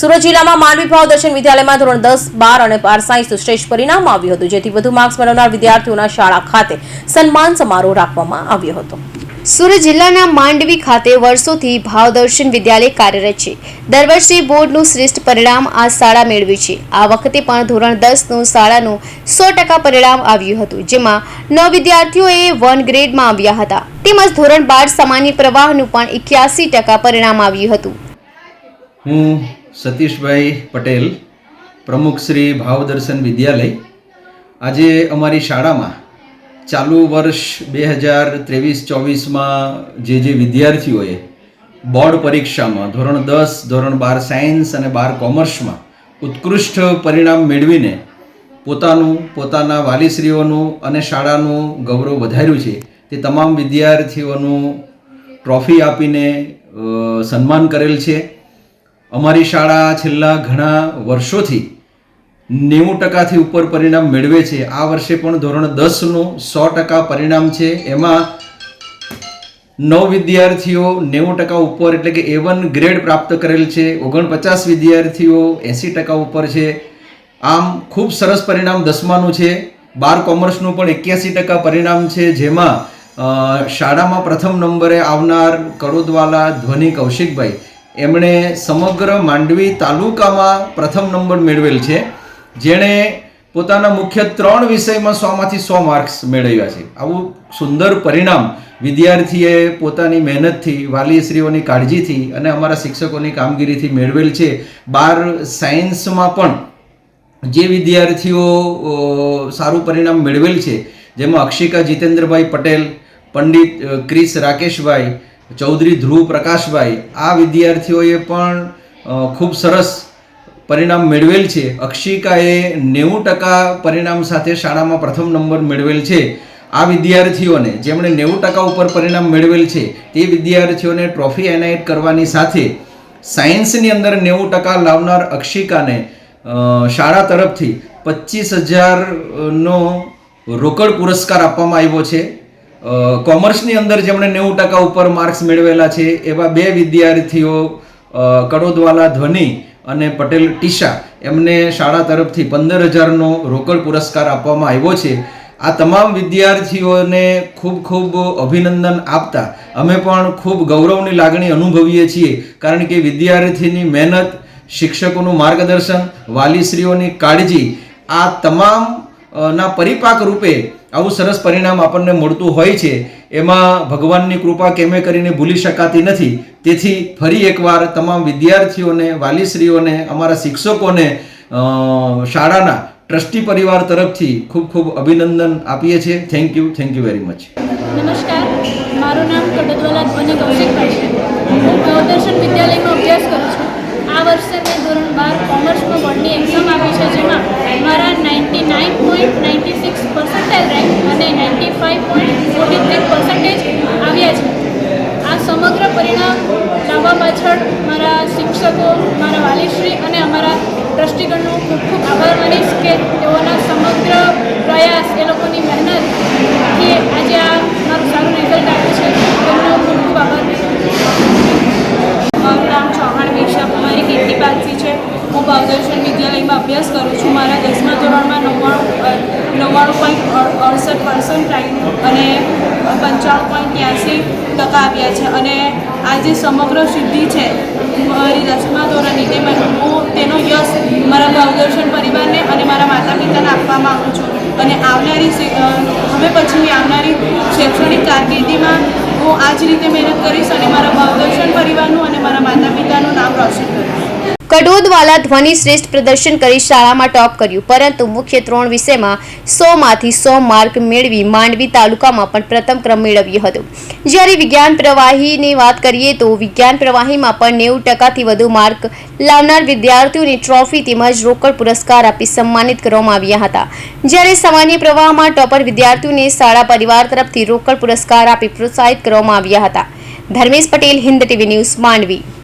સુરત જિલ્લામાં માંડવી ભાવ દર્શન વિદ્યાલયમાં ધોરણ દસ બાર અને બાર સાયન્સનું શ્રેષ્ઠ પરિણામ આવ્યું હતું જેથી વધુ માર્ક્સ મેળવનાર વિદ્યાર્થીઓના શાળા ખાતે સન્માન સમારોહ રાખવામાં આવ્યો હતો. સુરત જિલ્લાના માંડવી ખાતે વર્ષોથી ભાવદર્શન વિદ્યાલય કાર્યરત છે. દર વર્ષે બોર્ડનું શ્રેષ્ઠ પરિણામ આ શાળા મેળવ્યું છે. આ વખતે પણ ધોરણ દસનું શાળાનું સો ટકા પરિણામ આવ્યું હતું જેમાં નવ વિદ્યાર્થીઓએ વન ગ્રેડમાં આવ્યા હતા. તેમજ ધોરણ બાર સામાન્ય પ્રવાહનું પણ એક્યાસી ટકા પરિણામ આવ્યું હતું. હું સતીશભાઈ પટેલ, પ્રમુખ શ્રી ભાવદર્શન વિદ્યાલય. આજે અમારી શાળામાં ચાલુ વર્ષ બે હજાર ત્રેવીસ ચોવીસમાં જે જે વિદ્યાર્થીઓએ બોર્ડ પરીક્ષામાં ધોરણ દસ, ધોરણ બાર સાયન્સ અને બાર કોમર્સમાં ઉત્કૃષ્ટ પરિણામ મેળવીને પોતાનું, પોતાના વાલીશ્રીઓનું અને શાળાનું ગૌરવ વધાર્યું છે. તે તમામ વિદ્યાર્થીઓનું ટ્રોફી આપીને સન્માન કરેલ છે. અમારી શાળા છેલ્લા ઘણા વર્ષોથી નેવું ટકાથી ઉપર પરિણામ મેળવે છે. આ વર્ષે પણ ધોરણ દસનું સો ટકા પરિણામ છે. એમાં નવ વિદ્યાર્થીઓ નેવું ટકા ઉપર, એટલે કે એ વન ગ્રેડ પ્રાપ્ત કરેલ છે. ઓગણપચાસ વિદ્યાર્થીઓ એંસી ટકા ઉપર છે. આમ ખૂબ સરસ પરિણામ દસમાનું છે. બાર કોમર્સનું પણ એક્યાસી ટકા પરિણામ છે. જેમાં શાળામાં પ્રથમ નંબરે આવનાર કડોદવાલા ધ્વનિ કૌશિકભાઈ. એમણે સમગ્ર માંડવી તાલુકામાં પ્રથમ નંબર મેળવેલ છે. જેણે પોતાના મુખ્ય ત્રણ વિષયમાં સોમાંથી સો માર્ક્સ મેળવ્યા છે. આવું સુંદર પરિણામ વિદ્યાર્થીએ પોતાની મહેનતથી, વાલીશ્રીઓની કાળજીથી અને અમારા શિક્ષકોની કામગીરીથી મેળવેલ છે. બાર સાયન્સમાં પણ જે વિદ્યાર્થીઓ સારું પરિણામ મેળવેલ છે, જેમાં અક્ષિકા જીતેન્દ્રભાઈ પટેલ, પંડિત ક્રિસ રાકેશભાઈ ચૌધરી ધ્રુવ પ્રકાશભાઈ, આ વિદ્યાર્થીઓએ પણ ખૂબ સરસ પરિણામ મેળવેલ છે. અક્ષિકાએ નેવું ટકા પરિણામ સાથે શાળામાં પ્રથમ નંબર મેળવેલ છે. આ વિદ્યાર્થીઓને, જેમણે નેવું ટકા ઉપર પરિણામ મેળવેલ છે, તે વિદ્યાર્થીઓને ટ્રોફી એનાયત કરવાની સાથે સાયન્સની અંદર નેવું ટકા લાવનાર અક્ષિકાને શાળા તરફથી પચીસ હજારનો રોકડ પુરસ્કાર આપવામાં આવ્યો છે. કોમર્સની અંદર જેમણે નેવું ટકા ઉપર માર્ક્સ મેળવેલા છે, એવા બે વિદ્યાર્થીઓ કડોદવાલા ધ્વનિ અને પટેલ ટીશા, એમને શાળા તરફથી પંદર હજારનો રોકડ પુરસ્કાર આપવામાં આવ્યો છે. આ તમામ વિદ્યાર્થીઓને ખૂબ ખૂબ અભિનંદન આપતા અમે પણ ખૂબ ગૌરવની લાગણી અનુભવીએ છીએ, કારણ કે વિદ્યાર્થીની મહેનત, શિક્ષકોનું માર્ગદર્શન, વાલીશ્રીઓની કાળજી, આ તમામ ના પરિપાક રૂપે આવું સરસ પરિણામ આપણને મળતું હોય છે, એમાં ભગવાનની કૃપા કેમે કરીને ભૂલી શકાતી નથી. તેથી ફરી એકવાર તમામ વિદ્યાર્થીઓને, વાલીશ્રીઓને, અમારા શિક્ષકોને શાળાના ટ્રસ્ટી પરિવાર તરફથી ખૂબ ખૂબ અભિનંદન આપીએ છીએ. Thank you thank you very much નમસ્કાર. મારું નામ કડદવાલા છું. આ વર્ષે મેં ધોરણ બાર કોમર્સમાં બોર્ડની એક્ઝામ આપી છે, જેમાં મારા ninety nine point ninety six percentage rank અને ninety five point forty three percentage આવ્યા છે. આ સમગ્ર પરિણામ લાવવા પાછળ મારા શિક્ષકો, મારા વાલીશ્રી અને અમારા ટ્રસ્ટીગણનો ખૂબ ખૂબ આભાર માનીશ કે તેઓના સમગ્ર પ્રયાસ એ લોકોની મહેનતથી આજે આ મારું સારું રિઝલ્ટ આવ્યું છે તેમનો ખૂબ ખૂબ આભાર માનું મારું નામ ચૌહાણ વિશા કુમારી કીર્તિપાલસી છે હું ભાવદર્શન વિદ્યાલયમાં અભ્યાસ કરું છું મારા દસમા ધોરણમાં નવ્વાણું નવ્વાણું પોઈન્ટ અડસઠ પર્સન્ટ અને પંચાણું પોઈન્ટ ત્યાંસી ટકા આવ્યા છે. અને આ જે સમગ્ર સિદ્ધિ છે, મારી દસમા ધોરણની તે હું તેનો યશ મારા ભાવદર્શન પરિવારને અને મારા માતા પિતાને આપવા માગું છું. અને આવનારી હવે પછીની આવનારી શૈક્ષણિક કારકિર્દીમાં હું આ જ રીતે મહેનત કરીશ અને મારા ભાવદર્શન પરિવારનું અને મારા માતા પિતાનું નામ રોશન કરીશ. કડોદવાલા ધ્વનિ શ્રેષ્ઠ પ્રદર્શન કરી શાળામાં ટોપ કર્યું. પરંતુ મુખ્ય ત્રણ વિષયમાં સો માંથી સો માર્ક મેળવી માંડવી તાલુકામાં પણ પ્રથમ ક્રમ મેળવ્યો હતો. જ્યારે વિજ્ઞાન પ્રવાહીની વાત કરીએ તો વિજ્ઞાન પ્રવાહીમાં પણ નેવું ટકાથી વધુ માર્ક લાવનાર વિદ્યાર્થીઓને ટ્રોફી તેમજ રોકડ પુરસ્કાર આપી સન્માનિત કરવામાં આવ્યા હતા. જ્યારે સામાન્ય પ્રવાહમાં ટોપર વિદ્યાર્થીઓને શાળા પરિવાર તરફથી રોકડ પુરસ્કાર આપી પ્રોત્સાહિત કરવામાં આવ્યા હતા. Dharmesh Patel, Hind TV news, Mandvi.